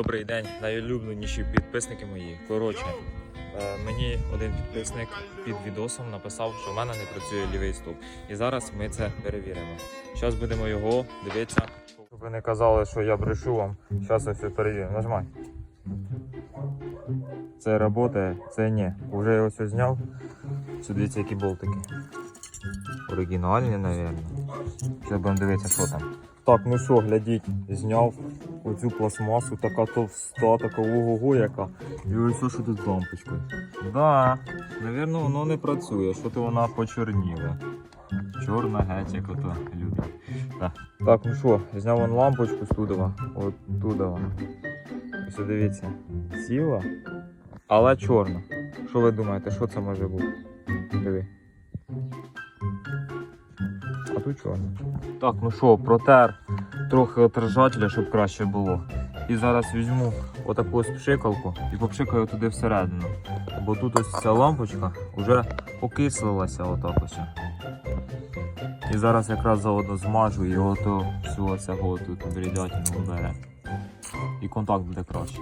Добрий день, найулюбленіші підписники мої. Коротше, е, мені один підписник під відосом написав, що в мене не працює лівий стовп. І зараз ми це перевіримо. Зараз будемо його дивитися. Щоб ви не казали, що я брешу вам. Зараз ось перевіримо. Нажимай. Це працює, це ні. Уже його все зняв. Дивіться, які болтики. Оригінальні, мабуть. Зараз будемо дивитися, що там. Так, ну що, глядіть, зняв оцю пластмасу, така товста, така ого-го яка. І ось що тут з лампочкою. Да, навірно, воно не працює, що то вона почорніла. Чорна геть, як ото люди. Так. так, ну що, зняв вон лампочку з тудова. От тудова. Ось дивіться. Ціла, але чорна. Що ви думаєте, що це може бути? Диви. Тут чорна. Так, ну що, протер трохи отражателя, щоб краще було. І зараз візьму отаку ось пшикалку і попшикаю туди всередину. Бо тут ось ця лампочка вже окислилася отак ось. І зараз якраз заодно змажу і ото всю оцього тут бредятину бере. І контакт буде кращий.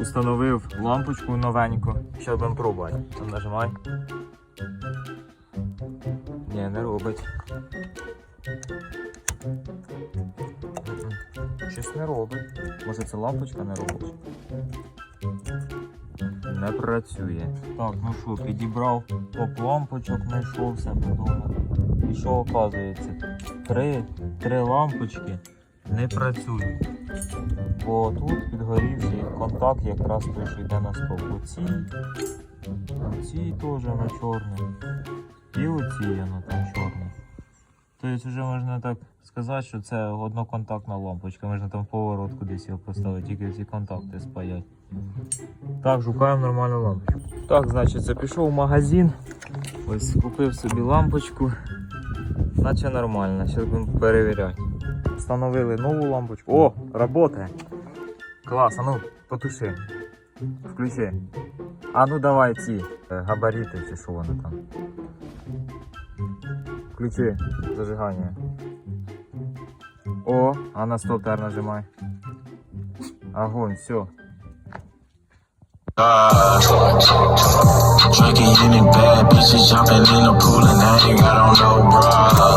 Установив лампочку новеньку. Зараз будемо пробувати. Нажимай. Ні, не робить. Щось не робить. Може це лампочка не робить? Не працює. Так, ну що, підібрав топ лампочок, знайшов все подумав. І що оказується? Три, три лампочки не працюють. Бо тут підгорівший контакт якраз той, що йде на стовп. Оці, оці теж на чорний. І оці воно там чорне. Тобто вже можна так сказати, що це одноконтактна лампочка. Можна там поворот кудись його поставити, тільки ці контакти спаять. Так, шукаємо нормальну лампочку. Так, значить, це пішов в магазин. Ось купив собі лампочку. Наче нормально, зараз будемо перевіряти. Встановили нову лампочку. О, працює. Клас, а ну, потуши. Включи. А ну давай ці габарити чи що воно там. Включи зажигання. О, а на стоп тепер нажимай. Огонь, все. Drinking in it, bad bitches jumping in the pool and I ain't got on no bra.